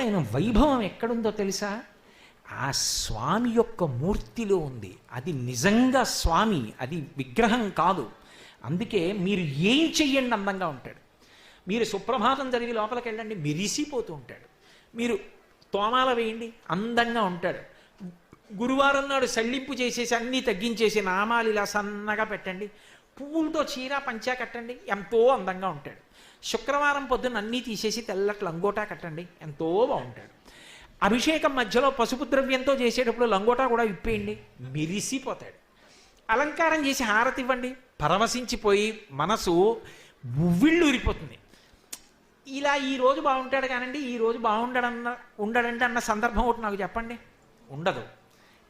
ఆయన వైభవం ఎక్కడుందో తెలుసా? ఆ స్వామి యొక్క మూర్తిలో ఉంది. అది నిజంగా స్వామి అది విగ్రహం కాదు. అందుకే మీరు ఏం చెయ్యండి అందంగా ఉంటాడు. మీరు సుప్రభాతం జరిగి లోపలికి వెళ్ళండి మెరిసిపోతూ ఉంటాడు. మీరు తోమాల వేయండి అందంగా ఉంటాడు. గురువారం నాడు సళ్ళింపు చేసేసి అన్నీ తగ్గించేసి నామాలు ఇలా సన్నగా పెట్టండి. పువ్వులతో చీర పంచా కట్టండి ఎంతో అందంగా ఉంటాడు. శుక్రవారం పొద్దున్న అన్నీ తీసేసి తెల్లటి లంగోటా కట్టండి. ఎంతో బాగుంటాడు. అభిషేకం మధ్యలో పసుపు ద్రవ్యంతో చేసేటప్పుడు లంగోటా కూడా విప్పేయండి. మెరిసిపోతాడు. అలంకారం చేసి హారతి ఇవ్వండి. పరవశించిపోయి మనసు ఉవ్విళ్ళు ఊరిపోతుంది ఇలా ఈ రోజు బాగుంటాడు కానండి ఈ రోజు బాగుండడన్న ఉండడంటే అన్న సందర్భం ఒకటి నాకు చెప్పండి. ఉండదు.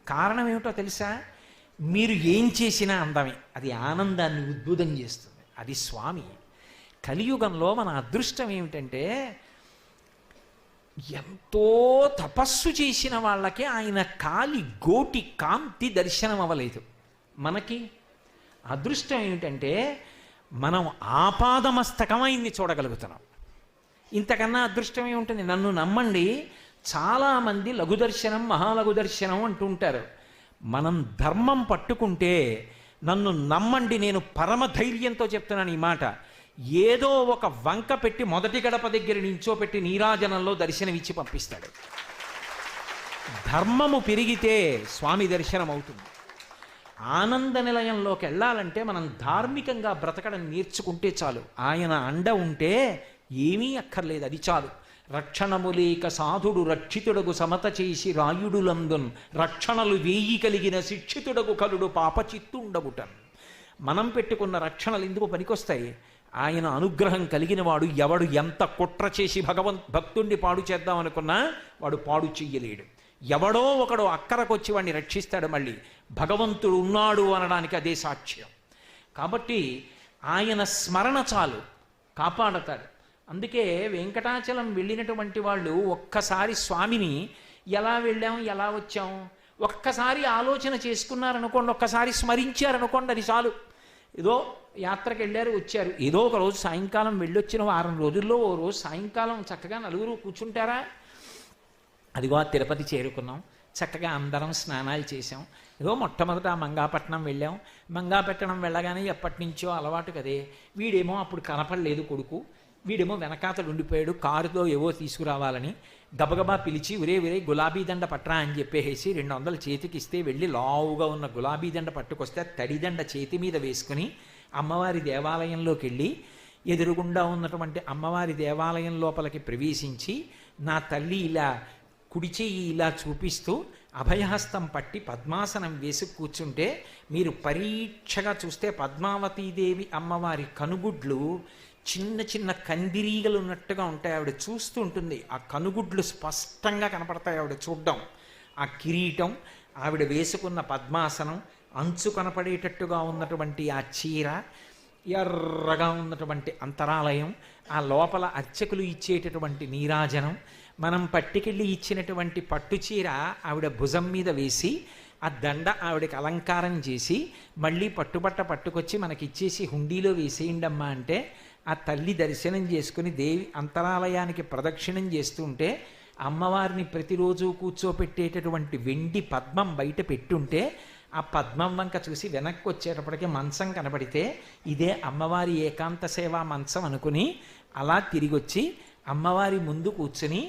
కారణం ఏమిటో తెలుసా? మీరు ఏం చేసినా అందమే. అది ఆనందాన్ని ఉద్భుతం చేస్తుంది. అది స్వామి. కలియుగంలో మన అదృష్టం ఏమిటంటే ఎంతో తపస్సు చేసిన వాళ్ళకి ఆయన కాలి గోటి కాంతి దర్శనం అవ్వలేదు. మనకి అదృష్టం ఏమిటంటే మనం ఆపాదమస్తకం ఆయన్ని చూడగలుగుతున్నాం. ఇంతకన్నా అదృష్టం ఏముంటుంది? నన్ను నమ్మండి చాలామంది లఘు దర్శనం మహాలఘు దర్శనం అంటుంటారు మనం ధర్మం పట్టుకుంటే నన్ను నమ్మండి నేను పరమ ధైర్యంతో చెప్తున్నాను ఈ మాట. ఏదో ఒక వంక పెట్టి మొదటి గడప దగ్గర నించోపెట్టి నీరాజనంలో దర్శనమిచ్చి పంపిస్తాడు. ధర్మము పెరిగితే స్వామి దర్శనం అవుతుంది ఆనంద నిలయంలోకి వెళ్ళాలంటే మనం ధార్మికంగా బ్రతకడం నేర్చుకుంటే చాలు. ఆయన అండ ఉంటే ఏమీ అక్కర్లేదు అది చాలు. రక్షణములేక సాధుడు రక్షితుడగు సమత చేసి రాయుడులందున్ రక్షణలు వేయి కలిగిన శిక్షితుడగు కలుడు పాపచిత్తుండగుటన్. మనం పెట్టుకున్న రక్షణలు ఎందుకు పనికొస్తాయి? ఆయన అనుగ్రహం కలిగిన వాడు ఎవడు ఎంత కుట్ర చేసి భగవన్ భక్తుణ్ణి పాడు చేద్దామనుకున్నా వాడు పాడు చెయ్యలేడు. ఎవడో ఒకడు అక్కరకొచ్చి వాడిని రక్షిస్తాడు మళ్ళీ. భగవంతుడు ఉన్నాడు అనడానికి అదే సాక్ష్యం. కాబట్టి ఆయన స్మరణ చాలు కాపాడతాడు. అందుకే వెంకటాచలం వెళ్ళినటువంటి వాళ్ళు ఒక్కసారి స్వామిని ఎలా వెళ్ళాం ఎలా వచ్చాం? ఒక్కసారి ఆలోచన చేసుకున్నారనుకోండి ఒక్కసారి స్మరించారనుకోండి అది చాలు. ఏదో యాత్రకు వెళ్ళారు వచ్చారు. ఏదో ఒక రోజు సాయంకాలం వెళ్ళొచ్చిన వారం రోజుల్లో ఓ రోజు సాయంకాలం చక్కగా నలుగురు కూర్చుంటారా? అదిగో ఆ తిరుపతి చేరుకున్నాం. చక్కగా అందరం స్నానాలు చేసాం ఏదో మొట్టమొదట ఆ మంగాపట్నం వెళ్ళాం. మంగాపట్నం వెళ్ళగానే ఎప్పటి నుంచో అలవాటు కదే. వీడేమో అప్పుడు కనపడలేదు కొడుకు. వీడేమో వెనకాతలు ఉండిపోయాడు కారులో ఏవో తీసుకురావాలని గబగబా పిలిచి ఉరే ఉరే గులాబీ దండ పట్రా అని చెప్పేసి రెండు వందలు చేతికి ఇస్తే వెళ్ళి లావుగా ఉన్న గులాబీ దండ పట్టుకొస్తే తడిదండ చేతి మీద వేసుకుని అమ్మవారి దేవాలయంలోకి వెళ్ళి ఎదురుగుండా ఉన్నటువంటి అమ్మవారి దేవాలయం లోపలికి ప్రవేశించి నా తల్లి ఇలా కుడి చెయ్యి ఇలా చూపిస్తూ అభయహస్తం పట్టి పద్మాసనం వేసి కూర్చుంటే మీరు పరీక్షగా చూస్తే పద్మావతీదేవి అమ్మవారి కనుగుడ్లు చిన్న చిన్న కందిరీగలు ఉన్నట్టుగా ఉంటాయి. ఆవిడ చూస్తూ ఉంటుంది. ఆ కనుగుడ్లు స్పష్టంగా కనపడతాయి ఆవిడ చూడడం. ఆ కిరీటం ఆవిడ వేసుకున్న పద్మాసనం అంచు కనపడేటట్టుగా ఉన్నటువంటి ఆ చీర ఎర్రగా ఉన్నటువంటి అంతరాలయం ఆ లోపల అర్చకులు ఇచ్చేటటువంటి నీరాజనం మనం పట్టుకెళ్ళి ఇచ్చినటువంటి పట్టు చీర ఆవిడ భుజం మీద వేసి ఆ దండ ఆవిడకి అలంకారం చేసి మళ్ళీ పట్టుబట్ట పట్టుకొచ్చి మనకి ఇచ్చేసి హుండీలో వేసేయండమ్మా అంటే ఆ తల్లి దర్శనం చేసుకుని దేవి అంతరాలయానికి ప్రదక్షిణం చేస్తుంటే అమ్మవారిని ప్రతిరోజు కూర్చోపెట్టేటటువంటి వెండి పద్మం బయట పెట్టుంటే ఆ పద్మం వంక చూసి వెనక్కి వచ్చేటప్పటికి మంచం కనబడితే ఇదే అమ్మవారి ఏకాంత సేవా మంచం అనుకుని అలా తిరిగొచ్చి అమ్మవారి ముందు కూర్చుని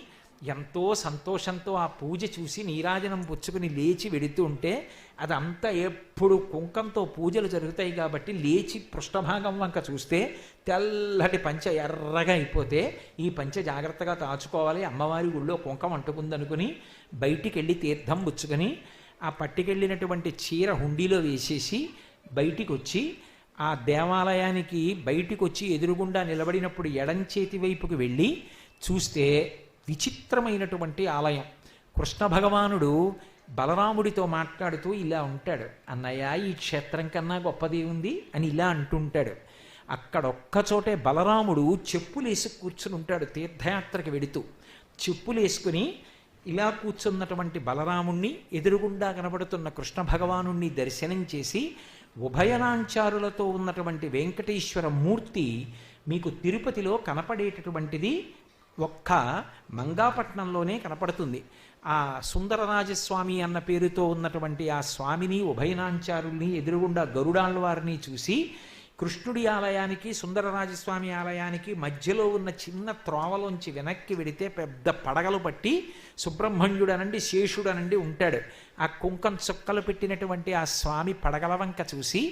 ఎంతో సంతోషంతో ఆ పూజ చూసి నీరాజనం పుచ్చుకుని లేచి వెడుతూ ఉంటే అదంతా ఎప్పుడు కుంకంతో పూజలు జరుగుతాయి కాబట్టి లేచి పృష్ఠభాగం వంక చూస్తే తెల్లటి పంచ ఎర్రగా అయిపోతే ఈ పంచ జాగ్రత్తగా దాచుకోవాలి. అమ్మవారి గుళ్ళో కుంకం అంటుకుందనుకుని బయటికి వెళ్ళి తీర్థం పుచ్చుకొని ఆ పట్టుకెళ్ళినటువంటి చీర హుండీలో వేసేసి బయటికి వచ్చి ఆ దేవాలయానికి బయటికి వచ్చి ఎదురుగుండా నిలబడినప్పుడు ఎడం చేతి వైపుకి వెళ్ళి చూస్తే విచిత్రమైనటువంటి ఆలయం. కృష్ణ భగవానుడు బలరాముడితో మాట్లాడుతూ ఇలా ఉంటాడు. అన్నయ్య ఈ క్షేత్రం కన్నా గొప్పది ఉంది అని ఇలా అంటుంటాడు. అక్కడ ఒక్కచోటే బలరాముడు చెప్పులేసి కూర్చుని ఉంటాడు తీర్థయాత్రకి వెడుతూ చెప్పులేసుకుని ఇలా కూర్చున్నటువంటి బలరాముణ్ణి ఎదురుగుండా కనబడుతున్న కృష్ణ భగవానుణ్ణి దర్శనం చేసి ఉభయనాంచారులతో ఉన్నటువంటి వెంకటేశ్వర మూర్తి మీకు తిరుపతిలో కనపడేటటువంటిది ఒక్క మంగాపట్నంలోనే కనపడుతుంది. ఆ సుందరరాజస్వామి అన్న పేరుతో ఉన్నటువంటి ఆ స్వామిని ఉభయనాంచారుల్ని ఎదురుగుండా గరుడాళ్ళ వారిని చూసి కృష్ణుడి ఆలయానికి సుందరరాజస్వామి ఆలయానికి మధ్యలో ఉన్న చిన్న త్రోవలోంచి వెనక్కి వెడితే పెద్ద పడగలు పట్టి సుబ్రహ్మణ్యుడనండి శేషుడనండి ఉంటాడు. ఆ కుంకం చుక్కలు పెట్టినటువంటి ఆ స్వామి పడగల వంక చూసి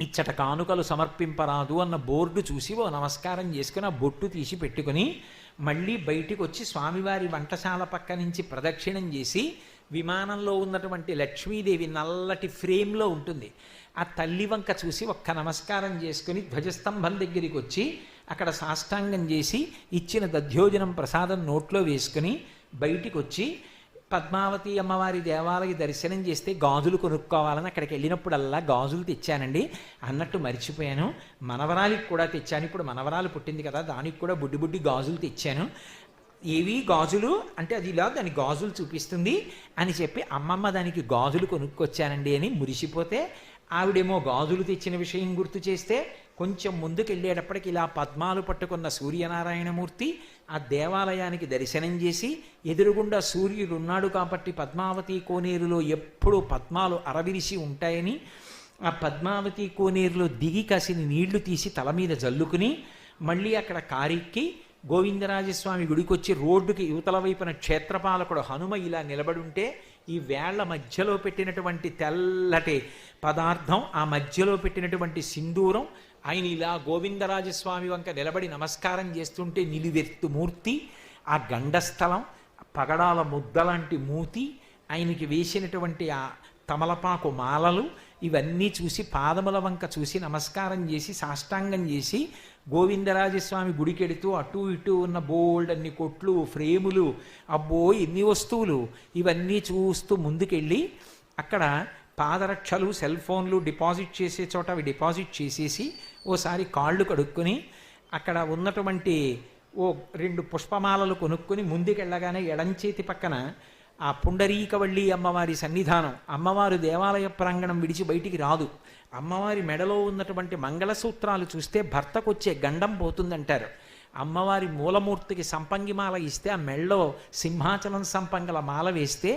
ఇచ్చట కానుకలు సమర్పింపరాదు అన్న బోర్డు చూసి ఓ నమస్కారం చేసుకుని ఆ బొట్టు తీసి పెట్టుకుని మళ్ళీ బయటికి వచ్చి స్వామివారి వంటశాల పక్క నుంచి ప్రదక్షిణం చేసి విమానంలో ఉన్నటువంటి లక్ష్మీదేవి నల్లటి ఫ్రేమ్లో ఉంటుంది. ఆ తల్లి వంక చూసి ఒక్క నమస్కారం చేసుకుని ధ్వజస్తంభం దగ్గరికి వచ్చి అక్కడ సాష్టాంగం చేసి ఇచ్చిన దధ్యోజనం ప్రసాదం నోట్లో వేసుకుని బయటికి వచ్చి పద్మావతి అమ్మవారి దేవాలయ దర్శనం చేస్తే గాజులు కొనుక్కోవాలని అక్కడికి వెళ్ళినప్పుడల్లా గాజులు తెచ్చానండి. అన్నట్టు మర్చిపోయాను. మనవరాలికి కూడా తెచ్చాను. ఇప్పుడు మనవరాలు పుట్టింది కదా దానికి కూడా బుడ్డి బుడ్డి గాజులు తెచ్చాను. ఏవి గాజులు? అంటే అది ఇలా దాని గాజులు చూపిస్తుంది అని చెప్పి అమ్మమ్మ దానికి గాజులు కొనుక్కొచ్చానండి అని మురిసిపోతే ఆవిడేమో గాజులు తెచ్చిన విషయం గుర్తు చేస్తే కొంచెం ముందుకెళ్ళేటప్పటికి ఇలా పద్మాలు పట్టుకున్న సూర్యనారాయణమూర్తి ఆ దేవాలయానికి దర్శనం చేసి ఎదురుగుండా సూర్యుడు ఉన్నాడు కాబట్టి పద్మావతి కోనేరులో ఎప్పుడూ పద్మాలు అరవిరిసి ఉంటాయని ఆ పద్మావతి కోనేరులో దిగి కాసిన నీళ్ళు తీసి తల మీద జల్లుకుని మళ్ళీ అక్కడ కారెక్కి గోవిందరాజస్వామి గుడికొచ్చి రోడ్డుకి యువతల వైపున క్షేత్రపాలకుడు హనుమ ఇలా నిలబడుంటే ఈ వేళ్ళ మధ్యలో పెట్టినటువంటి తెల్లటి పదార్థం ఆ మధ్యలో పెట్టినటువంటి సింధూరం ఆయన ఇలా గోవిందరాజస్వామి వంక నిలబడి నమస్కారం చేస్తుంటే నిలువెత్తు మూర్తి ఆ గండస్థలం పగడాల ముద్దలాంటి మూతి ఆయనకి వేసినటువంటి ఆ తమలపాకు మాలలు ఇవన్నీ చూసి పాదముల వంక చూసి నమస్కారం చేసి సాష్టాంగం చేసి గోవిందరాజస్వామి గుడికెడుతూ అటు ఇటు ఉన్న బోల్డ్ అన్ని కొట్లు ఫ్రేములు అబ్బో ఎన్ని వస్తువులు ఇవన్నీ చూస్తూ ముందుకెళ్ళి అక్కడ పాదరక్షలు సెల్ ఫోన్లు డిపాజిట్ చేసే చోట అవి డిపాజిట్ చేసేసి ఓసారి కాళ్ళు కడుక్కొని అక్కడ ఉన్నటువంటి ఓ రెండు పుష్పమాలలు కొనుక్కొని ముందుకెళ్ళగానే ఎడంచేతి పక్కన ఆ పుండరీకవళ్ళి అమ్మవారి సన్నిధానం. అమ్మవారు దేవాలయ ప్రాంగణం విడిచి బయటికి రాదు. అమ్మవారి మెడలో ఉన్నటువంటి మంగళసూత్రాలు చూస్తే భర్తకు వచ్చే గండం పోతుందంటారు. అమ్మవారి మూలమూర్తికి సంపంగిమాల ఇస్తే ఆ మెళ్ళలో సింహాచలం సంపంగల మాల వేస్తే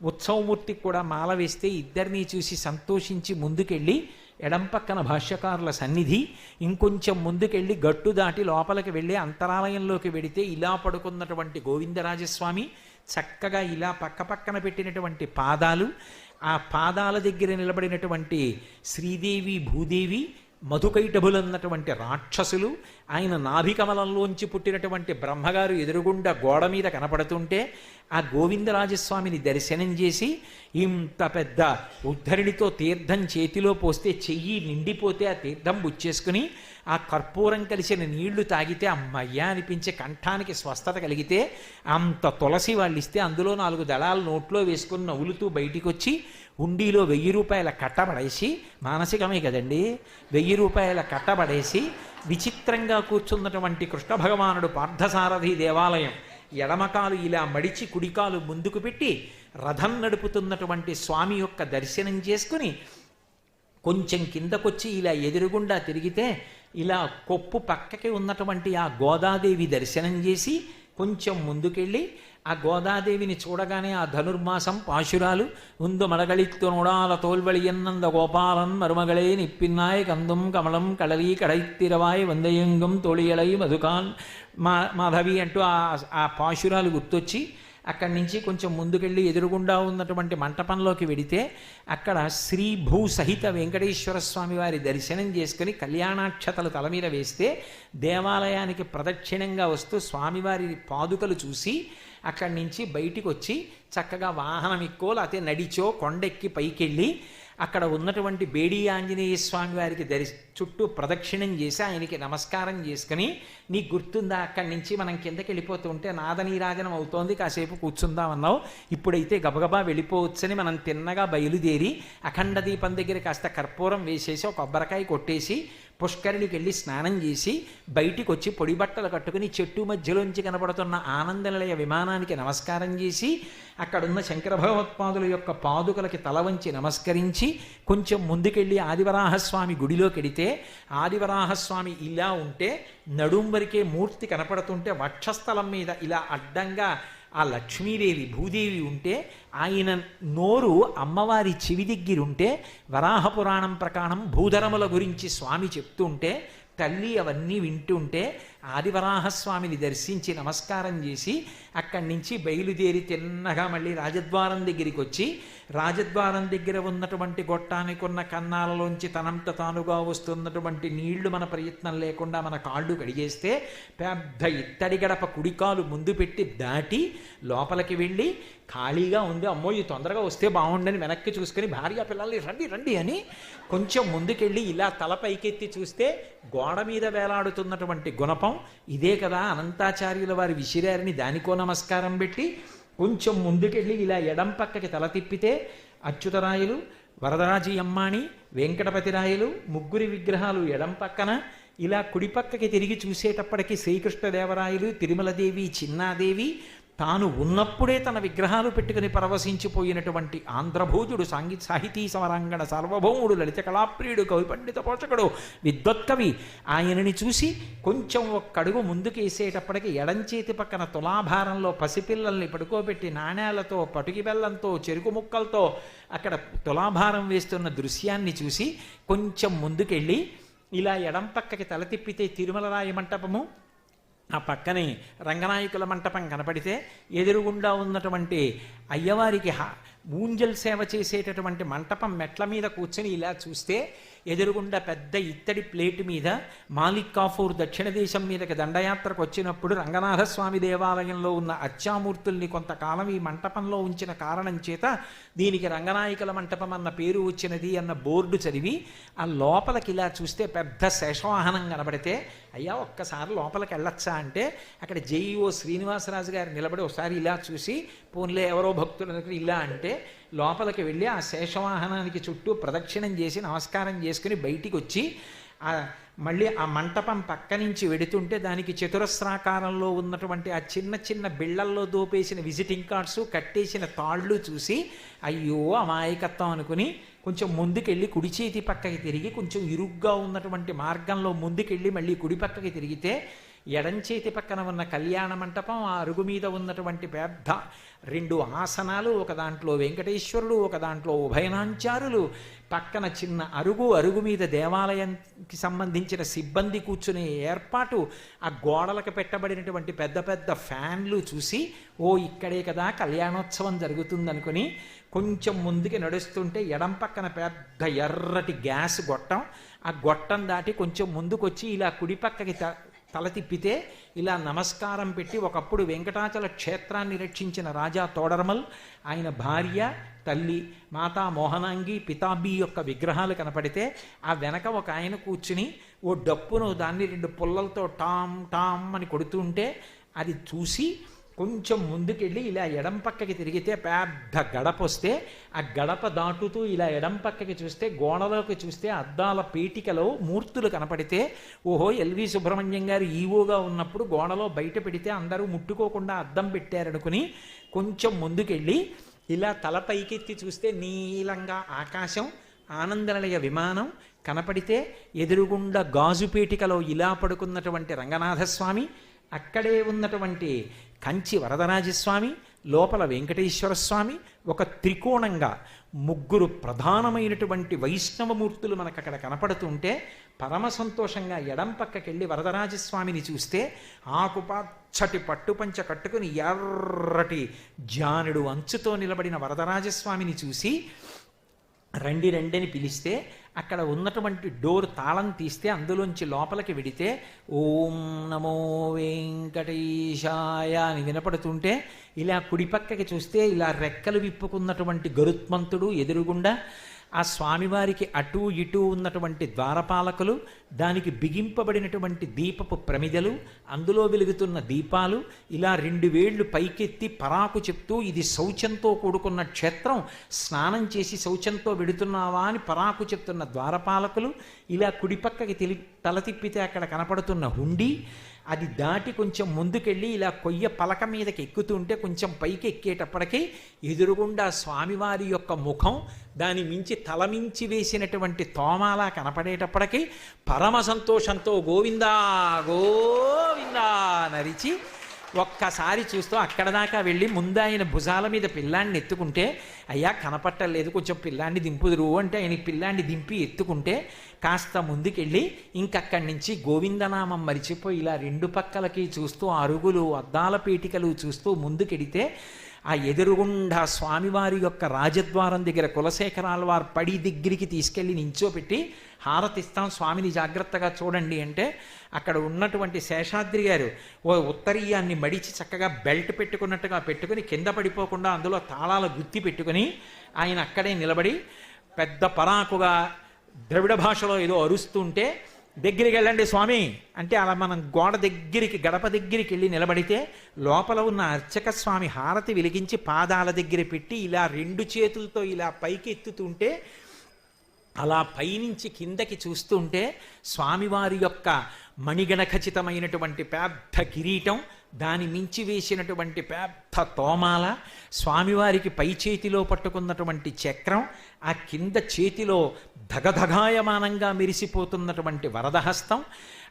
ఉత్సవమూర్తికి కూడా మాల వేస్తే ఇద్దరినీ చూసి సంతోషించి ముందుకెళ్ళి ఎడం పక్కన భాష్యకారుల సన్నిధి ఇంకొంచెం ముందుకెళ్ళి గట్టు దాటి లోపలికి వెళ్ళి అంతరాలయంలోకి వెడితే ఇలా పడుకున్నటువంటి గోవిందరాజస్వామి చక్కగా ఇలా పక్క పక్కన పెట్టినటువంటి పాదాలు ఆ పాదాల దగ్గర నిలబడినటువంటి శ్రీదేవి భూదేవి మధుకైటభులన్నటువంటి రాక్షసులు ఆయన నాభికమలంలోంచి పుట్టినటువంటి బ్రహ్మగారు ఎదురుగుండా గోడ మీద కనపడుతుంటే ఆ గోవిందరాజస్వామిని దర్శనం చేసి ఇంత పెద్ద ఉద్ధరిణితో తీర్థం చేతిలో పోస్తే చెయ్యి నిండిపోతే ఆ తీర్థం బుచ్చేసుకుని ఆ కర్పూరం కలిసిన నీళ్ళు తాగితే అమ్మయ్యా అనిపించే కంఠానికి స్వస్థత కలిగితే అంత తులసి వాళ్ళు ఇస్తే అందులో నాలుగు దళాలు నోట్లో వేసుకుని నవ్వులుతూ బయటికి వచ్చి హుండీలో వెయ్యి రూపాయల కట్టబడేసి మానసికమే కదండి వెయ్యి రూపాయల కట్టబడేసి విచిత్రంగా కూర్చున్నటువంటి కృష్ణ భగవానుడు పార్థసారథి దేవాలయం ఎడమకాలు ఇలా మడిచి కుడికాలు ముందుకు పెట్టి రథం నడుపుతున్నటువంటి స్వామి యొక్క దర్శనం చేసుకుని కొంచెం కిందకొచ్చి ఇలా ఎదురుగుండా తిరిగితే ఇలా కొప్పు పక్కకి ఉన్నటువంటి ఆ గోదాదేవి దర్శనం చేసి కొంచెం ముందుకెళ్ళి ఆ గోదాదేవిని చూడగానే ఆ ధనుర్మాసం పాశురాలు ఉందు మలగళిత్తు నోడాల తోల్వళి ఎన్నంద గోపాలన్ మరుమగళే నిప్పిన్నాయ్ కందుం కమలం కళలి కడైత్తిరవాయ్ వందయంగం తొళియలై మధుకాన్. మా మాధవి అంటూ ఆ ఆ పాశురాలు గుర్తొచ్చి అక్కడి నుంచి కొంచెం ముందుకెళ్ళి ఎదురుగుండా ఉన్నటువంటి మంటపంలోకి వెడితే అక్కడ శ్రీ భూ సహిత వెంకటేశ్వర స్వామి వారి దర్శనం చేసుకుని కళ్యాణాక్షతలు తల మీద వేస్తే దేవాలయానికి ప్రదక్షిణంగా వస్తూ స్వామివారి పాదుకలు చూసి అక్కడి నుంచి బయటికి వచ్చి చక్కగా వాహనం ఎక్కువ లేకపోతే నడిచో కొండెక్కి పైకెళ్ళి అక్కడ ఉన్నటువంటి బేడి ఆంజనేయ స్వామి వారికి దరి చుట్టూ ప్రదక్షిణం చేసి ఆయనకి నమస్కారం చేసుకుని నీకు గుర్తుందా? అక్కడి నుంచి మనం కిందకి వెళ్ళిపోతూ ఉంటే నాదనీరాజనం అవుతోంది కాసేపు కూర్చుందామన్నావు ఇప్పుడైతే గబగబా వెళ్ళిపోవచ్చని మనం తిన్నగా బయలుదేరి అఖండ దీపం దగ్గర కాస్త కర్పూరం వేసేసి ఒక కొబ్బరికాయ కొట్టేసి పుష్కరిణికి వెళ్ళి స్నానం చేసి బయటికి వచ్చి పొడి బట్టలు కట్టుకుని చెట్టు మధ్యలోంచి కనబడుతున్న ఆనందనిలయ విమానానికి నమస్కారం చేసి అక్కడున్న శంకర భగవత్పాదుల యొక్క పాదుకలకి తల వంచి నమస్కరించి కొంచెం ముందుకెళ్ళి ఆదివరాహస్వామి గుడిలోకి వెడితే ఆదివరాహస్వామి ఇలా ఉంటే నడుం వరకే మూర్తి కనపడుతుంటే వక్షస్థలం మీద ఇలా అడ్డంగా ఆ లక్ష్మీదేవి భూదేవి ఉంటే ఆయన నోరు అమ్మవారి చెవి దగ్గరుంటే వరాహ పురాణం ప్రకారం భూధరముల గురించి స్వామి చెప్తుంటే తల్లి అవన్నీ వింటుంటే ఆదివరాహస్వామిని దర్శించి నమస్కారం చేసి అక్కడి నుంచి బయలుదేరి తిన్నగా మళ్ళీ రాజద్వారం దగ్గరికి వచ్చి రాజద్వారం దగ్గర ఉన్నటువంటి గొట్టానికి ఉన్న కన్నాలలోంచి తనంత తానుగా వస్తున్నటువంటి నీళ్ళు మన ప్రయత్నం లేకుండా మన కాళ్ళు కడిగేస్తే పెద్ద ఇత్తడి గడప కుడికాలు ముందు పెట్టి దాటి లోపలికి వెళ్ళి ఖాళీగా ఉంది. అమ్మో ఈ తొందరగా వస్తే బాగుండని వెనక్కి చూసుకొని భార్య పిల్లల్ని రండి రండి అని కొంచెం ముందుకెళ్ళి ఇలా తల పైకెత్తి చూస్తే గోడ మీద వేలాడుతున్నటువంటి గుణపం. ఇదే కదా అనంతాచార్యుల వారి విసిరారిని దానికో నమస్కారం పెట్టి కొంచెం ముందుకెళ్ళి ఇలా ఎడం పక్కకి తల తిప్పితే అచ్యుతరాయలు వరదరాజి అమ్మాణి వెంకటపతిరాయలు ముగ్గురి విగ్రహాలు ఎడం పక్కన. ఇలా కుడిపక్కకి తిరిగి చూసేటప్పటికి శ్రీకృష్ణదేవరాయలు తిరుమలదేవి చిన్నాదేవి తాను ఉన్నప్పుడే తన విగ్రహాలు పెట్టుకుని పరవశించిపోయినటువంటి ఆంధ్రభోజుడు సాంగీ సాహితీ సమరాంగణ సార్వభౌముడు లలిత కళాప్రియుడు కవి పండిత పోషకుడు విద్వత్కవి ఆయనని చూసి కొంచెం ఒక్కడుగు ముందుకు వేసేటప్పటికి ఎడంచేతి పక్కన తులాభారంలో పసిపిల్లల్ని పడుకోబెట్టి నాణేలతో పటుకి బెల్లంతో చెరుకు ముక్కలతో అక్కడ తులాభారం వేస్తున్న దృశ్యాన్ని చూసి కొంచెం ముందుకెళ్ళి ఇలా ఎడం పక్కకి తల తిప్పితే తిరుమలరాయ మంటపము ఆ పక్కనే రంగనాయకుల మంటపం కనపడితే ఎదురుగుండా ఉన్నటువంటి అయ్యవారికి హ- ఊంజల్ సేవ చేసేటటువంటి మంటపం మెట్ల మీద కూర్చొని ఇలా చూస్తే ఎదురుగుండా పెద్ద ఇత్తడి ప్లేట్ మీద మాలిక్ కాఫూర్ దక్షిణ దేశం మీదకి దండయాత్రకు వచ్చినప్పుడు రంగనాథస్వామి దేవాలయంలో ఉన్న అచ్చామూర్తుల్ని కొంతకాలం ఈ మంటపంలో ఉంచిన కారణం చేత దీనికి రంగనాయకుల మంటపం అన్న పేరు వచ్చినది అన్న బోర్డు చదివి ఆ లోపలికి ఇలా చూస్తే పెద్ద శేషవాహనం కనబడితే అయ్యా ఒక్కసారి లోపలికి వెళ్ళొచ్చా? అంటే అక్కడ జేఈఓ శ్రీనివాసరాజు గారు నిలబడి ఒకసారి ఇలా చూసి పోన్లే ఎవరో భక్తులు అనుకుని ఇలా అంటే లోపలికి వెళ్ళి ఆ శేషవాహనానికి చుట్టూ ప్రదక్షిణం చేసి నమస్కారం చేసుకుని బయటికి వచ్చి ఆ మళ్ళీ ఆ మంటపం పక్క నుంచి వెడుతుంటే దానికి చతురస్రాకారంలో ఉన్నటువంటి ఆ చిన్న చిన్న బిళ్ళల్లో దోపేసిన విజిటింగ్ కార్డ్స్ కట్టేసిన తాళ్ళు చూసి అయ్యో అమాయకత్వం అనుకుని కొంచెం ముందుకెళ్ళి కుడి చేతి పక్కకి తిరిగి కొంచెం ఇరుగ్గా ఉన్నటువంటి మార్గంలో ముందుకెళ్ళి మళ్ళీ కుడి పక్కకి తిరిగితే ఎడంచేతి పక్కన ఉన్న కళ్యాణ మంటపం ఆ అరుగు మీద ఉన్నటువంటి పెద్ద రెండు ఆసనాలు ఒక దాంట్లో వెంకటేశ్వరులు ఒక దాంట్లో ఉభయనాంచారులు. పక్కన చిన్న అరుగు అరుగు మీద దేవాలయానికి సంబంధించిన సిబ్బంది కూర్చునే ఏర్పాటు ఆ గోడలకు పెట్టబడినటువంటి పెద్ద పెద్ద ఫ్యాన్లు చూసి ఓ ఇక్కడే కదా కళ్యాణోత్సవం జరుగుతుందనుకుని కొంచెం ముందుకి నడుస్తుంటే ఎడం పక్కన పెద్ద ఎర్రటి గ్యాస్ గొట్టం. ఆ గొట్టం దాటి కొంచెం ముందుకొచ్చి ఇలా కుడి పక్కకి తల తిప్పితే ఇలా నమస్కారం పెట్టి ఒకప్పుడు వెంకటాచల క్షేత్రాన్ని రక్షించిన రాజా తోడరమల్ ఆయన భార్య తల్లి మాతా మోహనాంగి పితాబి యొక్క విగ్రహాలు కనపడితే ఆ వెనక ఒక ఆయన కూర్చుని ఓ డప్పును దాన్ని రెండు పుల్లలతో టామ్ టామ్ అని కొడుతుంటే అది చూసి కొంచెం ముందుకెళ్ళి ఇలా ఎడం పక్కకి తిరిగితే పెద్ద గడప వస్తే ఆ గడప దాటుతూ ఇలా ఎడం పక్కకి చూస్తే గోడలోకి చూస్తే అద్దాల పీటికలో మూర్తులు కనపడితే ఓహో ఎల్వి సుబ్రహ్మణ్యం గారు ఈవోగా ఉన్నప్పుడు గోడలో బయట పెడితే అందరూ ముట్టుకోకుండా అద్దం పెట్టారనుకుని కొంచెం ముందుకెళ్ళి ఇలా తల పైకెత్తి చూస్తే నీలంగా ఆకాశం ఆనందనిలయ విమానం కనపడితే ఎదురుగుండా గాజు పీటికలో ఇలా పడుకున్నటువంటి రంగనాథస్వామి అక్కడే ఉన్నటువంటి కంచి వరదరాజస్వామి లోపల వెంకటేశ్వర స్వామి ఒక త్రికోణంగా ముగ్గురు ప్రధానమైనటువంటి వైష్ణవమూర్తులు మనకు అక్కడ కనపడుతుంటే పరమ సంతోషంగా ఎడం పక్కకెళ్ళి వరదరాజస్వామిని చూస్తే ఆకుపచ్చటి పట్టుపంచ కట్టుకుని ఎర్రటి జానుడు అంచుతో నిలబడిన వరదరాజస్వామిని చూసి రండి రండి అని పిలిస్తే అక్కడ ఉన్నటువంటి డోర్ తాళం తీస్తే అందులోంచి లోపలికి వెడితే ఓం నమో వెంకటేశాయ అని వినపడుతుంటే ఇలా కుడిపక్కకి చూస్తే ఇలా రెక్కలు విప్పుకున్నటువంటి గరుత్మంతుడు ఎదురుగుండా ఆ స్వామివారికి అటు ఇటు ఉన్నటువంటి ద్వారపాలకులు దానికి బిగింపబడినటువంటి దీపపు ప్రమిదలు అందులో వెలుగుతున్న దీపాలు ఇలా రెండు వేళ్ళు పైకెత్తి పరాకు చెప్తూ ఇది శౌచంతో కూడుకున్న క్షేత్రం స్నానం చేసి శౌచంతో వెడుతున్నావా అని పరాకు చెప్తున్న ద్వారపాలకులు ఇలా కుడిపక్కకి తెలి తల తిప్పితే అక్కడ కనపడుతున్న హుండీ అది దాటి కొంచెం ముందుకెళ్ళి ఇలా కొయ్య పలక మీదకి ఎక్కుతుంటే కొంచెం పైకి ఎక్కేటప్పటికీ ఎదురుగుండా స్వామివారి యొక్క ముఖం దాని మించి తలమించి వేసినటువంటి తోమాలా కనపడేటప్పటికీ పరమ సంతోషంతో గోవిందా గోవిందా నరిచి ఒక్కసారి చూస్తూ అక్కడ దాకా వెళ్ళి ముందు ఆయన భుజాల మీద పిల్లాన్ని ఎత్తుకుంటే అయ్యా కనపట్టలేదు కొంచెం పిల్లాన్ని దింపుదురు అంటే ఆయన పిల్లాన్ని దింపి ఎత్తుకుంటే కాస్త ముందుకెళ్ళి ఇంకక్కడి నుంచి గోవిందనామం మరిచిపోయి ఇలా రెండు పక్కలకి చూస్తూ అరుగులు అద్దాల పీటికలు చూస్తూ ముందుకెడితే ఆ ఎదురుగుండా స్వామివారి యొక్క రాజద్వారం దగ్గర కులశేఖరాల వారు పడి దగ్గరికి తీసుకెళ్ళి నించోపెట్టి హారతిస్తాం స్వామిని జాగ్రత్తగా చూడండి అంటే అక్కడ ఉన్నటువంటి శేషాద్రి గారు ఓ ఉత్తరీయాన్ని మడిచి చక్కగా బెల్ట్ పెట్టుకున్నట్టుగా పెట్టుకుని కింద పడిపోకుండా అందులో తాళాల గుత్తి పెట్టుకుని ఆయన అక్కడే నిలబడి పెద్ద పరాకుగా ద్రవిడ భాషలో ఏదో అరుస్తుంటే దగ్గరికి వెళ్ళండి స్వామి అంటే అలా మనం గోడ దగ్గరికి గడప దగ్గరికి వెళ్ళి నిలబడితే లోపల ఉన్న అర్చక స్వామి హారతి వెలిగించి పాదాల దగ్గర పెట్టి ఇలా రెండు చేతులతో ఇలా పైకి ఎత్తుతుంటే అలా పైనుంచి కిందకి చూస్తుంటే స్వామివారి యొక్క మణిగణ ఖచ్చితమైనటువంటి పెద్ద కిరీటం దాని మించి వేసినటువంటి పెద్ద తోమాల స్వామివారికి పై చేతిలో పట్టుకున్నటువంటి చక్రం ఆ కింద చేతిలో ధగధగాయమానంగా మెరిసిపోతున్నటువంటి వరదహస్తం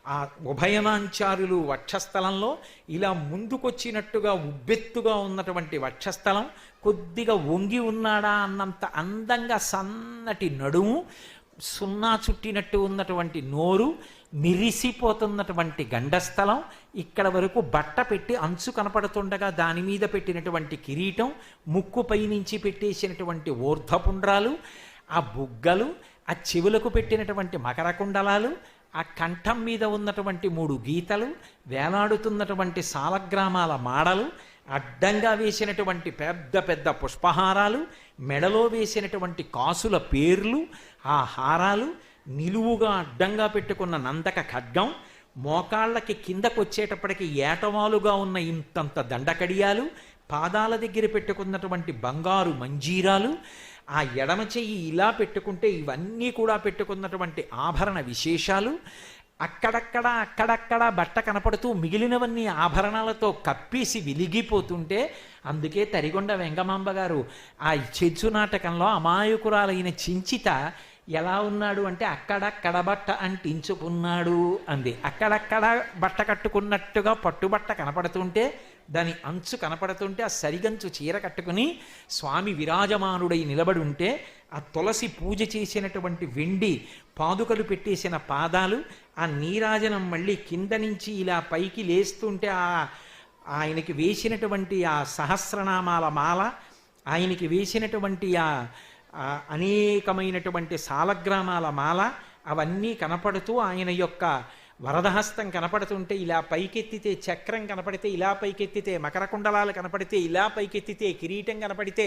ఆ ఉభయనాంచారులు వక్షస్థలంలో ఇలా ముందుకొచ్చినట్టుగా ఉబ్బెత్తుగా ఉన్నటువంటి వక్షస్థలం కొద్దిగా వంగి ఉన్నాడా అన్నంత అందంగా సన్నటి నడుము సున్నా చుట్టినట్టు ఉన్నటువంటి నోరు మిరిసిపోతున్నటువంటి గండస్థలం ఇక్కడ వరకు బట్ట పెట్టి అంచు కనపడుతుండగా దాని మీద పెట్టినటువంటి కిరీటం ముక్కుపై నుంచి పెట్టేసినటువంటి ఊర్ధపుండ్రాలు ఆ బుగ్గలు ఆ చెవులకు పెట్టినటువంటి మకర కుండలాలు ఆ కంఠం మీద ఉన్నటువంటి మూడు గీతలు వేలాడుతున్నటువంటి సాలగ్రామాల మాడలు అడ్డంగా వేసినటువంటి పెద్ద పెద్ద పుష్పహారాలు మెడలో వేసినటువంటి కాసుల పేర్లు ఆ హారాలు నిలువుగా అడ్డంగా పెట్టుకున్న నందక ఖడ్గం మోకాళ్ళకి కిందకొచ్చేటప్పటికి ఏటవాలుగా ఉన్న ఇంతంత దండకడియాలు పాదాల దగ్గర పెట్టుకున్నటువంటి బంగారు మంజీరాలు ఆ ఎడమ చెయ్యి ఇలా పెట్టుకుంటే ఇవన్నీ కూడా పెట్టుకున్నటువంటి ఆభరణ విశేషాలు అక్కడక్కడ అక్కడక్కడ బట్ట కనపడుతూ మిగిలినవన్నీ ఆభరణాలతో కప్పేసి వెలిగిపోతుంటే అందుకే తరిగొండ వెంగమాంబ గారు ఆ చెచ్చు నాటకంలో అమాయకురాలైన చించిత ఎలా ఉన్నాడు అంటే అక్కడక్కడ బట్ట అంటించుకున్నాడు అంది. అక్కడక్కడ బట్ట కట్టుకున్నట్టుగా పట్టుబట్ట కనపడుతుంటే దాని అంచు కనపడుతుంటే ఆ సరిగంచు చీర కట్టుకుని స్వామి విరాజమానుడై నిలబడి ఉంటే ఆ తులసి పూజ చేసినటువంటి వెండి పాదుకలు పెట్టేసిన పాదాలు ఆ నీరాజనం మళ్ళీ కింద నుంచి ఇలా పైకి లేస్తుంటే ఆ ఆయనకి వేసినటువంటి ఆ సహస్రనామాల మాల ఆయనకి వేసినటువంటి ఆ అనేకమైనటువంటి సాలగ్రామాల మాల అవన్నీ కనపడుతూ ఆయన యొక్క వరదహస్తం కనపడుతుంటే ఇలా పైకెత్తితే చక్రం కనపడితే ఇలా పైకెత్తితే మకర కుండలాలు కనపడితే ఇలా పైకెత్తితే కిరీటం కనపడితే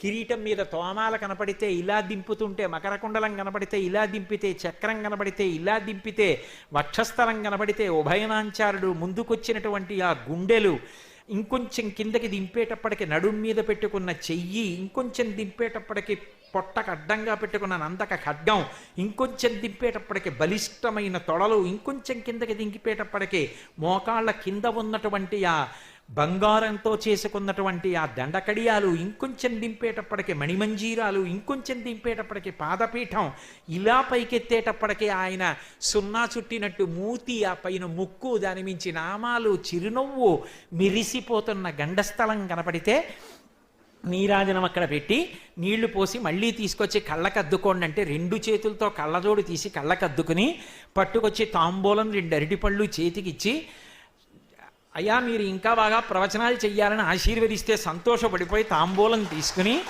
కిరీటం మీద తోమాల కనపడితే ఇలా దింపుతుంటే మకర కుండలం కనపడితే ఇలా దింపితే చక్రం కనపడితే ఇలా దింపితే వక్షస్థలం కనపడితే ఉభయనాంచారుడు ముందుకొచ్చినటువంటి ఆ గుండెలు ఇంకొంచెం కిందకి దింపేటప్పటికి నడుం మీద పెట్టుకున్న చెయ్యి ఇంకొంచెం దింపేటప్పటికి పొట్టకు అడ్డంగా పెట్టుకున్న నందక ఖడ్గం ఇంకొంచెం దింపేటప్పటికి బలిష్టమైన తొడలు ఇంకొంచెం కిందకి దింపేటప్పటికి మోకాళ్ళ కింద ఉన్నటువంటి ఆ బంగారంతో చేసుకున్నటువంటి ఆ దండకడియాలు ఇంకొంచెం దింపేటప్పటికి మణిమంజీరాలు ఇంకొంచెం దింపేటప్పటికి పాదపీఠం ఇలా పైకెత్తేటప్పటికి ఆయన సున్నా చుట్టినట్టు మూతి ఆ పైన ముక్కు దాని మించి నామాలు చిరునవ్వు మిరిసిపోతున్న గండస్థలం కనపడితే నీరాజనం అక్కడ పెట్టి నీళ్ళు పోసి మళ్ళీ తీసుకొచ్చి కళ్ళకద్దుకోండి అంటే రెండు చేతులతో కళ్ళజోడు తీసి కళ్ళకద్దుకుని పట్టుకొచ్చి తాంబూలం రెండు అరటిపళ్ళు చేతికిచ్చి అయ్యా మీరు ఇంకా బాగా ప్రవచనాలు చెయ్యాలని ఆశీర్వదిస్తే సంతోషపడిపోయి తాంబూలం తీసుకుని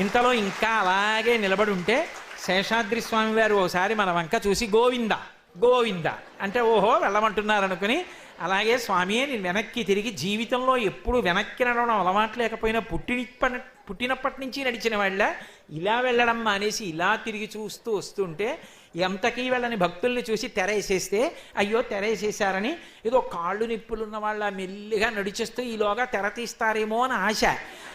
ఇంతలో ఇంకా అలాగే నిలబడి ఉంటే శేషాద్రి స్వామి వారు ఓసారి మన వంక చూసి గోవింద గోవింద. అంటే ఓహో వెళ్ళమంటున్నారనుకుని అలాగే స్వామి నేను వెనక్కి తిరిగి జీవితంలో ఎప్పుడు వెనక్కి నడవడం అలవాటు లేకపోయినా పుట్టిన పుట్టినప్పటి నుంచి నడిచిన వాళ్ళ ఇలా వెళ్ళడం మానేసి ఇలా తిరిగి చూస్తూ వస్తుంటే ఎంతకీ వెళ్ళని భక్తుల్ని చూసి తెరేసేస్తే అయ్యో తెరేసేశారని ఏదో కాళ్ళు నిప్పులున్న వాళ్ళ మెల్లిగా నడిచేస్తూ ఈలోగా తెర తీస్తారేమో అని ఆశ.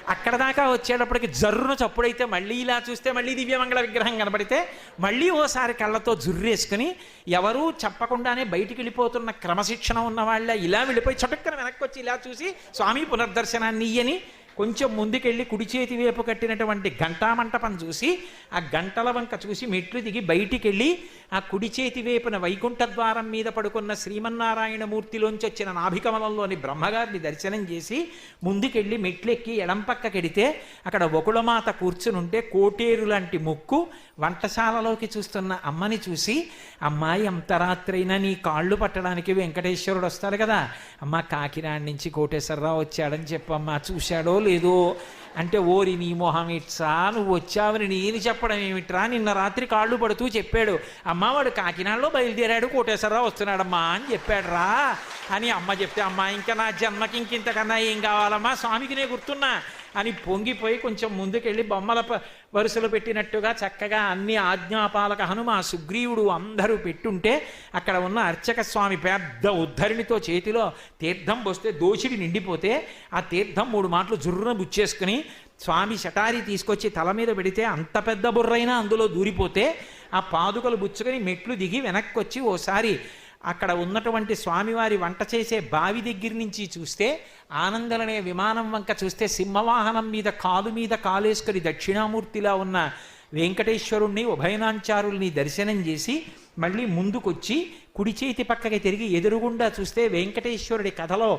అక్కడ దాకా వచ్చేటప్పటికి జర్రున చప్పుడైతే మళ్ళీ ఇలా చూస్తే మళ్ళీ దివ్యమంగళ విగ్రహం కనబడితే మళ్ళీ ఓసారి కళ్ళతో జుర్రేసుకుని ఎవరూ చెప్పకుండానే బయటికి వెళ్ళిపోతున్న క్రమశిక్షణ ఉన్న వాళ్ళ ఇలా వెళ్ళిపోయి చటుక్కన వెనక్కి వచ్చి ఇలా చూసి స్వామి పునర్దర్శనాన్ని ఇయ్యని కొంచెం ముందుకెళ్ళి కుడి చేతి వైపు కట్టినటువంటి గంటా మంటపం చూసి ఆ గంటల వంక చూసి మెట్లు దిగి బయటికి వెళ్ళి ఆ కుడి చేతి వైపున వైకుంఠ ద్వారం మీద పడుకున్న శ్రీమన్నారాయణ మూర్తిలోంచి వచ్చిన నాభికమలంలోని బ్రహ్మగారిని దర్శనం చేసి ముందుకెళ్ళి మెట్లెక్కి ఎడం పక్కకెడితే అక్కడ ఒకళమాత కూర్చునుంటే కోటేరు లాంటి ముక్కు వంటశాలలోకి చూస్తున్న అమ్మని చూసి అమ్మాయి అంత రాత్రైనా నీ కాళ్ళు పట్టడానికి వెంకటేశ్వరుడు వస్తాడు కదా. అమ్మ కాకినాడ నుంచి కోటేశ్వరరావు వచ్చాడని చెప్పమ్మా చూశాడో లేదో అంటే ఓరి నీ మొహం ఇట్సా? నువ్వు వచ్చావని నేను చెప్పడం ఏమిట్రా? నిన్న రాత్రి కాళ్ళు పడుతూ చెప్పాడు. అమ్మ వాడు కాకినాడలో బయలుదేరాడు కోటేశ్వరరావు వస్తున్నాడమ్మా అని చెప్పాడు రా అని అమ్మ చెప్తే అమ్మ ఇంకా నా జన్మకి ఇంకింతకన్నా ఏం కావాలమ్మా? స్వామికి నే గుర్తున్నా. అని పొంగిపోయి కొంచెం ముందుకెళ్ళి బొమ్మల వరుసలు పెట్టినట్టుగా చక్కగా అన్ని ఆజ్ఞాపాలక హనుమ సుగ్రీవుడు అందరూ పెట్టుంటే అక్కడ ఉన్న అర్చక స్వామి పెద్ద ఉద్ధరిణితో చేతిలో తీర్థం పోస్తే దోషిడి నిండిపోతే ఆ తీర్థం మూడు మాటలు జుర్రున బుచ్చేసుకుని స్వామి షటారి తీసుకొచ్చి తల మీద పెడితే అంత పెద్ద బుర్రైనా అందులో దూరిపోతే ఆ పాదుకలు బుచ్చుకొని మెట్లు దిగి వెనక్కి వచ్చి ఓసారి అక్కడ ఉన్నటువంటి స్వామివారి వంట చేసే బావి దగ్గర నుంచి చూస్తే ఆనందలనే విమానం వంక చూస్తే సింహవాహనం మీద కాలు మీద కాలేసుకొని దక్షిణామూర్తిలా ఉన్న వెంకటేశ్వరుణ్ణి ఉభయనాంచారుల్ని దర్శనం చేసి మళ్ళీ ముందుకొచ్చి కుడి చేతి పక్కకి తిరిగి ఎదురుగుండా చూస్తే వెంకటేశ్వరుడి కథలో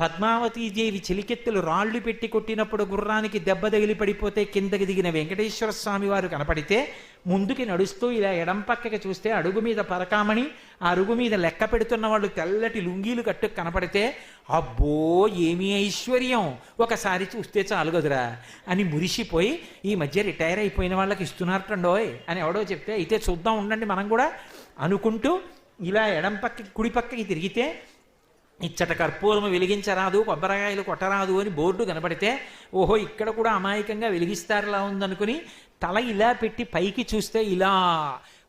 పద్మావతీదేవి చెలికెత్తులు రాళ్ళు పెట్టి కొట్టినప్పుడు గుర్రానికి దెబ్బ తగిలి పడిపోతే కిందకి దిగిన వెంకటేశ్వర స్వామి వారు కనపడితే ముందుకి నడుస్తూ ఇలా ఎడం పక్కకి చూస్తే అడుగు మీద పరకామణి ఆ అరుగు మీద లెక్క పెడుతున్న వాళ్ళు తెల్లటి లుంగీలు కట్టు కనపడితే అబ్బో ఏమీ ఐశ్వర్యం. ఒకసారి చూస్తే చాలు కదురా అని మురిసిపోయి ఈ మధ్య రిటైర్ అయిపోయిన వాళ్ళకి ఇస్తున్నారటండోయ్ అని ఎవడో చెప్తే అయితే చూద్దాం ఉండండి మనం కూడా అనుకుంటూ ఇలా ఎడం పక్కకి కుడి పక్కకి తిరిగితే ఇచ్చట కర్పూరము వెలిగించరాదు కొబ్బరికాయలు కొట్టరాదు అని బోర్డు కనబడితే ఓహో ఇక్కడ కూడా అమాయకంగా వెలిగిస్తారులా ఉందనుకుని తల ఇలా పెట్టి పైకి చూస్తే ఇలా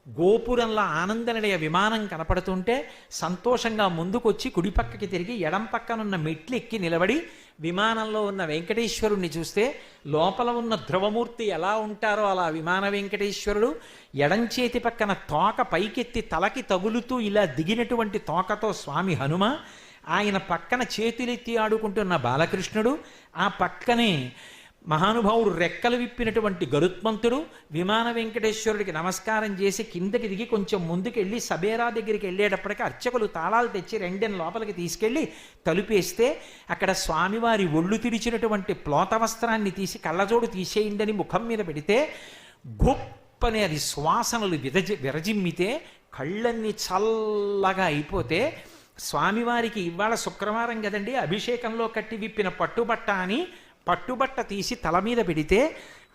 గోపురంలో ఆనందనిలయ విమానం కనపడుతుంటే సంతోషంగా ముందుకొచ్చి కుడి పక్కకి తిరిగి ఎడం పక్కనున్న మెట్లు ఎక్కి నిలబడి విమానంలో ఉన్న వెంకటేశ్వరుణ్ణి చూస్తే లోపల ఉన్న ధ్రువమూర్తి ఎలా ఉంటారో అలా విమాన వెంకటేశ్వరుడు ఎడం చేతి పక్కన తోక పైకెత్తి తలకి తగులుతూ ఇలా దిగినటువంటి తోకతో స్వామి హనుమ ఆయన పక్కన చేతులెత్తి ఆడుకుంటున్న బాలకృష్ణుడు ఆ పక్కనే మహానుభావుడు రెక్కలు విప్పినటువంటి గరుత్మంతుడు విమాన వెంకటేశ్వరుడికి నమస్కారం చేసి కిందకి దిగి కొంచెం ముందుకెళ్ళి సబేరా దగ్గరికి వెళ్ళేటప్పటికి అర్చకులు తాళాలు తెచ్చి రెండెన్ లోపలికి తీసుకెళ్ళి తలుపేస్తే అక్కడ స్వామివారి ఒళ్ళు తిరిచినటువంటి ప్లోత వస్త్రాన్ని తీసి కళ్ళజోడు తీసేయండి ముఖం మీద పెడితే గొప్పనే అది శ్వాసనలు విరజి విరజిమ్మితే కళ్ళన్నీ చల్లగా అయిపోతే స్వామివారికి ఇవాళ శుక్రవారం కదండి అభిషేకంలో కట్టి విప్పిన పట్టుబట్ట అని పట్టుబట్ట తీసి తల మీద పెడితే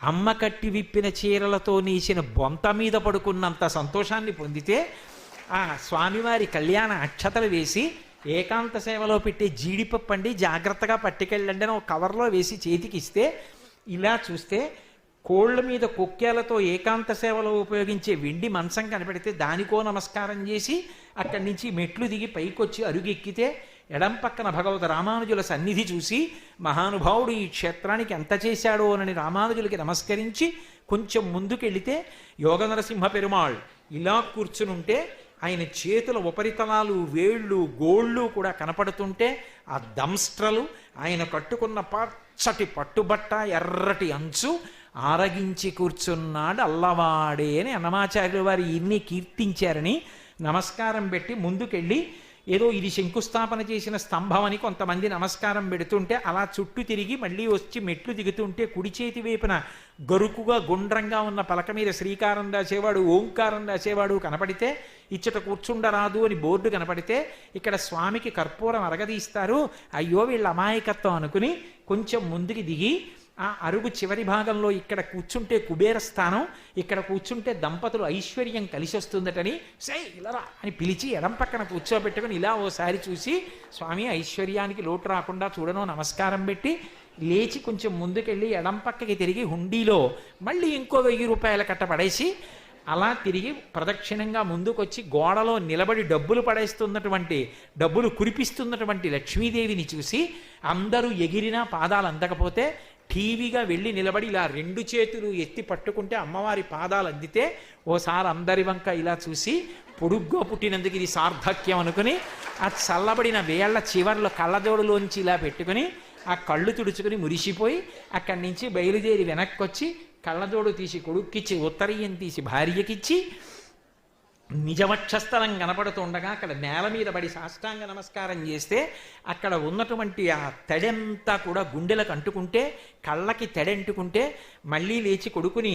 అమ్మ కట్టి విప్పిన చీరలతో నీసిన బొంత మీద పడుకున్నంత సంతోషాన్ని పొందితే ఆ స్వామివారి కళ్యాణ అక్షతలు వేసి ఏకాంత సేవలో పెట్టే జీడిపప్పు అండి జాగ్రత్తగా పట్టుకెళ్ళండి అని ఒక కవర్లో వేసి చేతికి ఇస్తే ఇలా చూస్తే కోళ్ళ మీద కొక్కేలతో ఏకాంత సేవలో ఉపయోగించే వెండి మంచం కనపెడితే దానికో నమస్కారం చేసి అక్కడి నుంచి మెట్లు దిగి పైకొచ్చి అరుగెక్కితే ఎడం పక్కన భగవత రామానుజుల సన్నిధి చూసి మహానుభావుడు ఈ క్షేత్రానికి ఎంత చేశాడో అని రామానుజులకి నమస్కరించి కొంచెం ముందుకెళితే యోగ నరసింహ పెరుమాళ్ ఇలా కూర్చునుంటే ఆయన చేతుల ఉపరితలాలు వేళ్ళు గోళ్ళు కూడా కనపడుతుంటే ఆ దంస్ట్రలు ఆయన కట్టుకున్న పచ్చటి పట్టుబట్ట ఎర్రటి అంచు ఆరగించి కూర్చున్నాడు అల్లవాడే అని అన్నమాచార్యుల వారు ఇన్ని కీర్తించారని నమస్కారం పెట్టి ముందుకెళ్ళి ఏదో ఇది శంకుస్థాపన చేసిన స్తంభం అని కొంతమంది నమస్కారం పెడుతుంటే అలా చుట్టూ తిరిగి మళ్ళీ వచ్చి మెట్లు దిగుతుంటే కుడి చేతి వైపున గరుకుగా గుండ్రంగా ఉన్న పలక మీద శ్రీకారం రాసేవాడు ఓంకారం రాసేవాడు కనపడితే ఇచ్చట కూర్చుండరాదు అని బోర్డు కనపడితే ఇక్కడ స్వామికి కర్పూరం అరగదీస్తారు. అయ్యో వీళ్ళ అమాయకత్వం అనుకుని కొంచెం ముందుకి దిగి ఆ అరుగు చివరి భాగంలో ఇక్కడ కూర్చుంటే కుబేర స్థానం ఇక్కడ కూర్చుంటే దంపతులు ఐశ్వర్యం కలిసి వస్తుందటని సై ఇలరా అని పిలిచి ఎడం పక్కన కూర్చోబెట్టుకుని ఇలా ఓసారి చూసి స్వామి ఐశ్వర్యానికి లోటు రాకుండా చూడను నమస్కారం పెట్టి లేచి కొంచెం ముందుకెళ్ళి ఎడం పక్కకి తిరిగి హుండీలో మళ్ళీ ఇంకో వెయ్యి రూపాయల కట్ట పడేసి అలా తిరిగి ప్రదక్షిణంగా ముందుకొచ్చి గోడలో నిలబడి డబ్బులు పడేస్తున్నటువంటి డబ్బులు కురిపిస్తున్నటువంటి లక్ష్మీదేవిని చూసి అందరూ ఎగిరినా పాదాలు అందకపోతే టీవీగా వెళ్ళి నిలబడి ఇలా రెండు చేతులు ఎత్తి పట్టుకుంటే అమ్మవారి పాదాలు అందితే ఓసారి అందరి వంక ఇలా చూసి పొడుగ్గా పుట్టినందుకు ఇది సార్థక్యం అనుకుని ఆ చల్లబడిన వేళ్ళ చివర్లో కళ్ళజోడులోంచి ఇలా పెట్టుకుని ఆ కళ్ళు తుడుచుకుని మురిసిపోయి అక్కడి నుంచి బయలుదేరి వెనక్కి వచ్చి కళ్ళజోడు తీసి కొడుక్కిచ్చి ఉత్తరీయం తీసి భార్యకిచ్చి నిజవక్షస్థలం కనపడుతుండగా అక్కడ నేల మీద పడి సాష్టాంగ నమస్కారం చేస్తే అక్కడ ఉన్నటువంటి ఆ తడంతా కూడా గుండెలకు అంటుకుంటే కళ్ళకి తడంటుకుంటే మళ్ళీ లేచి కొడుకుని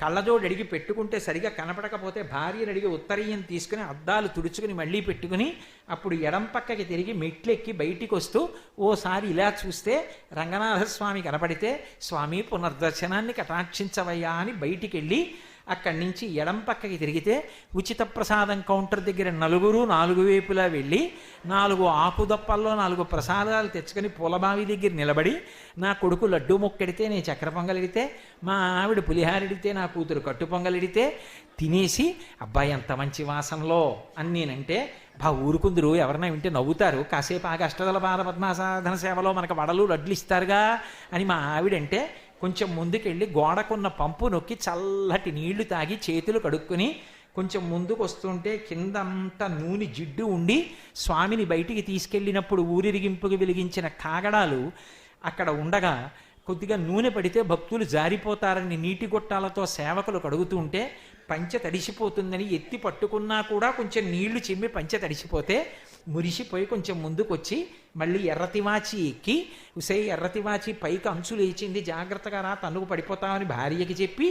కళ్ళజోడు అడిగి పెట్టుకుంటే సరిగా కనపడకపోతే భార్యను అడిగి ఉత్తరీయం తీసుకుని అద్దాలు తుడుచుకుని మళ్ళీ పెట్టుకుని అప్పుడు ఎడం పక్కకి తిరిగి మెట్లెక్కి బయటికి వస్తూ ఓసారి ఇలా చూస్తే రంగనాథస్వామి కనపడితే స్వామి పునర్దర్శనాన్ని కటాక్షించవయ్యా అని బయటికి వెళ్ళి అక్కడి నుంచి ఎడం పక్కకి తిరిగితే ఉచిత ప్రసాదం కౌంటర్ దగ్గర నలుగురు నాలుగు వైపులా వెళ్ళి నాలుగు ఆకుదప్పల్లో నాలుగు ప్రసాదాలు తెచ్చుకొని పూలబావి దగ్గర నిలబడి నా కొడుకు లడ్డు మొక్కెడితే నేను చక్కెర పొంగలిడితే మా ఆవిడ పులిహారిడితే నా కూతురు కట్టు పొంగలిడితే తినేసి అబ్బాయి ఎంత మంచి వాసనలో అని నేనంటే బా ఊరుకుందరు ఎవరైనా వింటే నవ్వుతారు. కాసేపు ఆగ అష్టదల బాల పద్మాసాధన సేవలో మనకు వడలు లడ్లు ఇస్తారుగా అని మా ఆవిడంటే కొంచెం ముందుకెళ్ళి గోడకున్న పంపు నొక్కి చల్లటి నీళ్ళు తాగి చేతులు కడుక్కుని కొంచెం ముందుకు వస్తుంటే కిందంతా నూనె జిడ్డు ఉండి స్వామిని బయటికి తీసుకెళ్ళినప్పుడు ఊరిరిగింపుకి వెలిగించిన కాగడాలు అక్కడ ఉండగా కొద్దిగా నూనె పడితే భక్తులు జారిపోతారని నీటి గొట్టాలతో సేవకులు కడుగుతుంటే పంచె తడిసిపోతుందని ఎత్తి పట్టుకున్నా కూడా కొంచెం నీళ్ళు చిమ్మి పంచె తడిసిపోతే మురిసిపోయి కొంచెం ముందుకొచ్చి మళ్ళీ ఎర్రతివాచి ఎక్కి ఉసే ఎర్రతివాచి పైకి అంచు లేచింది జాగ్రత్తగా రా తన్నుకు పడిపోతామని భార్యకి చెప్పి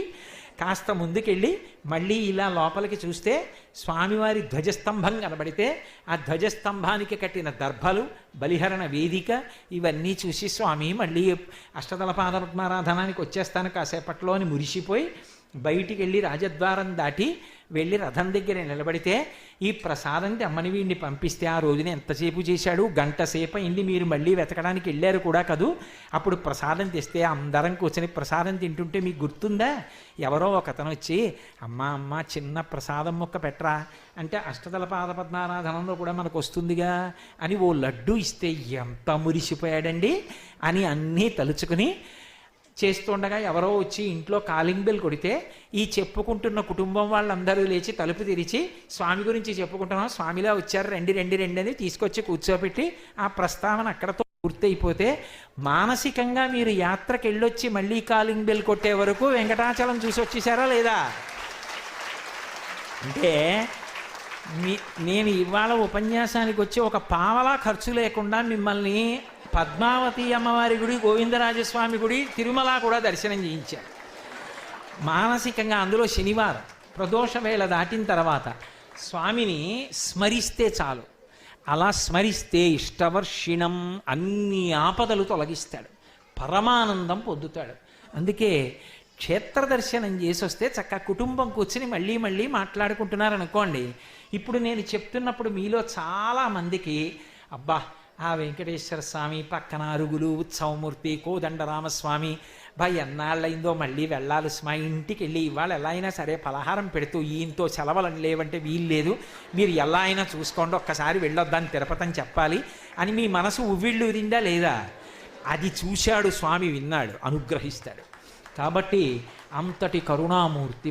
కాస్త ముందుకెళ్ళి మళ్ళీ ఇలా లోపలికి చూస్తే స్వామివారి ధ్వజస్తంభం కనబడితే ఆ ధ్వజస్తంభానికి కట్టిన దర్భలు బలిహరణ వేదిక ఇవన్నీ చూసి స్వామి మళ్ళీ అష్టదళ పాదపద్మారాధనానికి వచ్చేస్తాను కాసేపట్లో అని మురిసిపోయి బయటికి వెళ్ళి రాజద్వారం దాటి వెళ్ళి రథం దగ్గర నిలబడితే ఈ ప్రసాదం అమ్మని వీడిని పంపిస్తే ఆ రోజున ఎంతసేపు చేశాడు? గంట సేపు అయింది. మీరు మళ్ళీ వెతకడానికి వెళ్ళారు కూడా కదూ. అప్పుడు ప్రసాదం తెస్తే అందరం కూర్చొని ప్రసాదం తింటుంటే మీకు గుర్తుందా? ఎవరో ఒకతను వచ్చి అమ్మ అమ్మ చిన్న ప్రసాదం మొక్క పెట్టరా? అంటే అష్టదళ పాద పద్మారాధనంలో కూడా మనకు వస్తుందిగా అని ఓ లడ్డు ఇస్తే ఎంత మురిసిపోయాడండి అని అన్నీ తలుచుకుని చేస్తుండగా ఎవరో వచ్చి ఇంట్లో కాలింగ్ బెల్ కొడితే ఈ చెప్పుకుంటున్న కుటుంబం వాళ్ళందరూ లేచి తలుపు తెరిచి స్వామి గురించి చెప్పుకుంటున్నాం. స్వామిలా వచ్చారు రండి రెండు రెండు అని తీసుకొచ్చి కూర్చోబెట్టి ఆ ప్రస్తావన అక్కడతో పూర్తయిపోతే మానసికంగా మీరు యాత్రకి వెళ్ళొచ్చి మళ్ళీ కాలింగ్ బెల్ కొట్టే వరకు వెంకటాచలం చూసి వచ్చేసారా లేదా? అంటే మీ నేను ఇవాళ ఉపన్యాసానికి వచ్చి ఒక పావలా ఖర్చు లేకుండా మిమ్మల్ని పద్మావతి అమ్మవారి గుడి గోవిందరాజస్వామి గుడి తిరుమల కూడా దర్శనం చేయించారు. మానసికంగా అందులో శనివారం ప్రదోష వేళ దాటిన తర్వాత స్వామిని స్మరిస్తే చాలు. అలా స్మరిస్తే ఇష్టవర్షిణం అన్ని ఆపదలు తొలగిస్తాడు. పరమానందం పొందుతాడు. అందుకే క్షేత్ర దర్శనం చేసి వస్తే చక్క కుటుంబం కూర్చుని మళ్ళీ మళ్ళీ మాట్లాడుకుంటున్నారనుకోండి. ఇప్పుడు నేను చెప్తున్నప్పుడు మీలో చాలా మందికి అబ్బా ఆ వెంకటేశ్వర స్వామి పక్కన అరుగులు ఉత్సవమూర్తి కోదండరామస్వామి. బా ఎన్నాళ్ళైందో మళ్ళీ వెళ్ళాలి మా ఇంటికి వెళ్ళి ఇవాళ ఎలా అయినా సరే పలహారం పెడుతూ ఈయంతో సెలవులని లేవంటే వీలు లేదు మీరు ఎలా అయినా చూసుకోండి ఒక్కసారి వెళ్ళొద్దని తిరుపతి అని చెప్పాలి అని మీ మనసు ఉవ్విళ్ళు ఉరిందా లేదా? అది చూశాడు స్వామి విన్నాడు అనుగ్రహిస్తాడు. కాబట్టి అంతటి కరుణామూర్తి